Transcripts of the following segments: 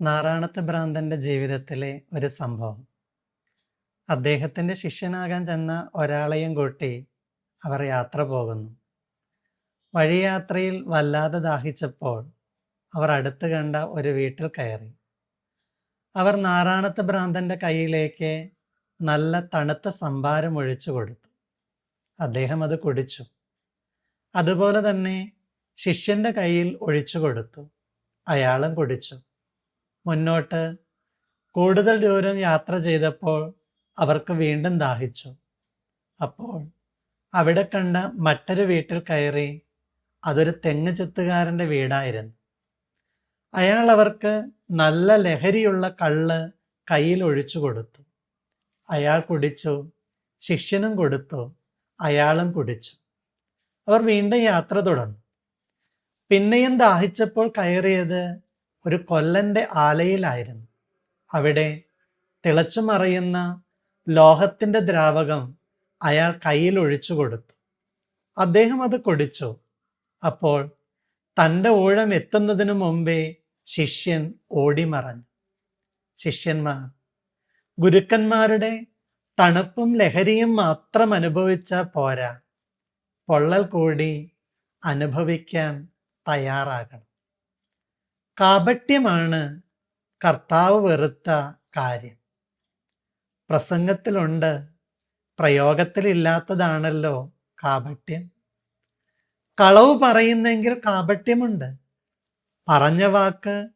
നാറാണത്ത് ഭ്രാന്തന്റെ ജീവിതത്തിലെ ഒരു സംഭവം. അദ്ദേഹത്തിന്റെ ശിഷ്യനാകാൻ ചെന്ന ഒരാളെയും കൂട്ടി അവർ യാത്ര പോകുന്നു. വഴിയാത്രയിൽ വല്ലാതെ ദാഹിച്ചപ്പോൾ അവർ അടുത്ത് കണ്ട ഒരു വീട്ടിൽ കയറി. അവർ നാറാണത്ത് ഭ്രാന്തന്റെ കയ്യിലേക്ക് നല്ല തണുത്ത സംഭാരം ഒഴിച്ചു കൊടുത്തു. അദ്ദേഹം അത് കുടിച്ചു. അതുപോലെ തന്നെ ശിഷ്യന്റെ കയ്യിൽ ഒഴിച്ചു കൊടുത്തു. അയാളും കുടിച്ചു. മുന്നോട്ട് കൂടുതൽ ദൂരം യാത്ര ചെയ്തപ്പോൾ അവർക്ക് വീണ്ടും ദാഹിച്ചു. അപ്പോൾ അവിടെ കണ്ട മറ്റൊരു വീട്ടിൽ കയറി അതൊരു തെങ്ങ് ചെത്തുകാരന്റെ വീടായിരുന്നു. അയാൾ അവർക്ക് നല്ല ലഹരിയുള്ള കള്ള് കയ്യിൽ ഒഴിച്ചു കൊടുത്തു. അയാൾ കുടിച്ചു ശിഷ്യനും കൊടുത്തു അയാളും കുടിച്ചു. അവർ വീണ്ടും യാത്ര തുടർന്നു. പിന്നെയും ദാഹിച്ചപ്പോൾ കയറിയത് ഒരു കൊല്ലന്റെ ആലയിലായിരുന്നു. അവിടെ തിളച്ചു മറയുന്ന ലോഹത്തിന്റെ ദ്രാവകം അയാൾ കയ്യിൽ ഒഴിച്ചു കൊടുത്തു. അദ്ദേഹം അത് കുടിച്ചു. അപ്പോൾ തന്റെ ഊഴം എത്തുന്നതിനു മുമ്പേ ശിഷ്യൻ ഓടിമറഞ്ഞു. ശിഷ്യന്മാർ ഗുരുക്കന്മാരുടെ തണുപ്പും ലഹരിയും മാത്രം അനുഭവിച്ച പോരാ. പൊള്ളൽ കൂടി അനുഭവിക്കാൻ തയ്യാറാകണം. കാപട്യമാണ് കർത്താവ് വെറുത്ത കാര്യം. പ്രസംഗത്തിലുണ്ട് പ്രയോഗത്തിലില്ലാത്തതാണല്ലോ കാപട്യം. കളവ് പറയുന്നെങ്കിൽ കാപട്യമുണ്ട്. പറഞ്ഞ വാക്ക്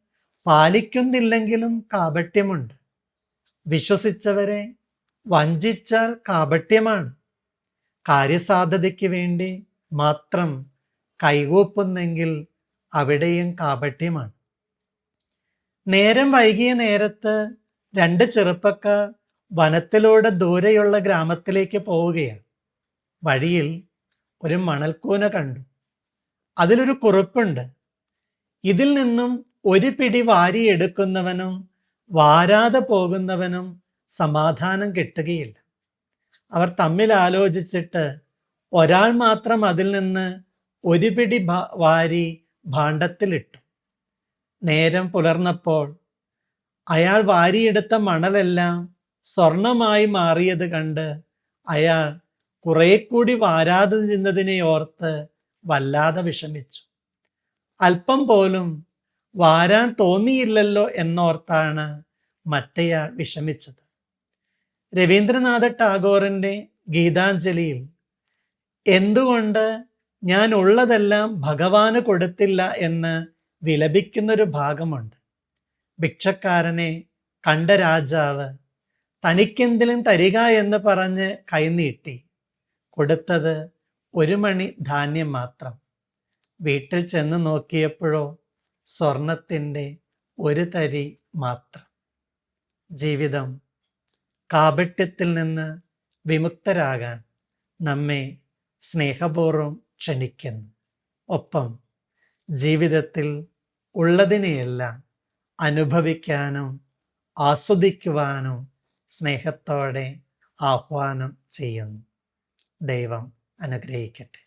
പാലിക്കുന്നില്ലെങ്കിലും കാപട്യമുണ്ട്. വിശ്വസിച്ചവരെ വഞ്ചിച്ചാൽ കാപട്യമാണ്. കാര്യസാധ്യതയ്ക്ക് വേണ്ടി മാത്രം കൈകൂപ്പുന്നെങ്കിൽ അവിടെയും കാപട്യമാണ്. നേരം വൈകിയ നേരത്ത് രണ്ട് ചെറുപ്പക്കാർ വനത്തിലൂടെ ദൂരെയുള്ള ഗ്രാമത്തിലേക്ക് പോവുകയാണ്. വഴിയിൽ ഒരു മണൽക്കൂന കണ്ടു. അതിലൊരു കുറിപ്പുണ്ട്. ഇതിൽ നിന്നും ഒരു പിടി വാരിയെടുക്കുന്നവനും വാരാതെ പോകുന്നവനും സമാധാനം കിട്ടുകയില്ല. അവർ തമ്മിൽ ആലോചിച്ചിട്ട് ഒരാൾ മാത്രം അതിൽ നിന്ന് ഒരു പിടി വാരി ഭാണ്ഡത്തിലിട്ടു. നേരം പുലർന്നപ്പോൾ അയാൾ വാരിയെടുത്ത മണലെല്ലാം സ്വർണമായി മാറിയത് കണ്ട് അയാൾ കുറെ കൂടി വാരാതെ നിന്നതിനെ ഓർത്ത് വല്ലാതെ വിഷമിച്ചു. അല്പം പോലും വാരാൻ തോന്നിയില്ലല്ലോ എന്നോർത്താണ് മറ്റയാൾ വിഷമിച്ചത്. രവീന്ദ്രനാഥ ടാഗോറിന്റെ ഗീതാഞ്ജലിയിൽ എന്തുകൊണ്ട് ഞാൻ ഉള്ളതെല്ലാം ഭഗവാന് കൊടുത്തില്ല എന്ന് വിലപിക്കുന്നൊരു ഭാഗമുണ്ട്. ഭിക്ഷക്കാരനെ കണ്ട രാജാവ് തനിക്കെന്തിലും തരിക എന്ന് പറഞ്ഞ് കൈനീട്ടി. കൊടുത്തത് ഒരു മണി ധാന്യം മാത്രം. വീട്ടിൽ ചെന്ന് നോക്കിയപ്പോഴോ സ്വർണത്തിന്റെ ഒരു തരി മാത്രം. ജീവിതം കാപട്യത്തിൽ നിന്ന് വിമുക്തരാകാൻ നമ്മെ സ്നേഹപൂർവം ക്ഷണിക്കുന്നു. ഒപ്പം ജീവിതത്തിൽ ഉള്ളതിനെയെല്ലാം അനുഭവിക്കാനും ആസ്വദിക്കുവാനും സ്നേഹത്തോടെ ആഹ്വാനം ചെയ്യുന്നു. ദൈവം അനുഗ്രഹിക്കട്ടെ.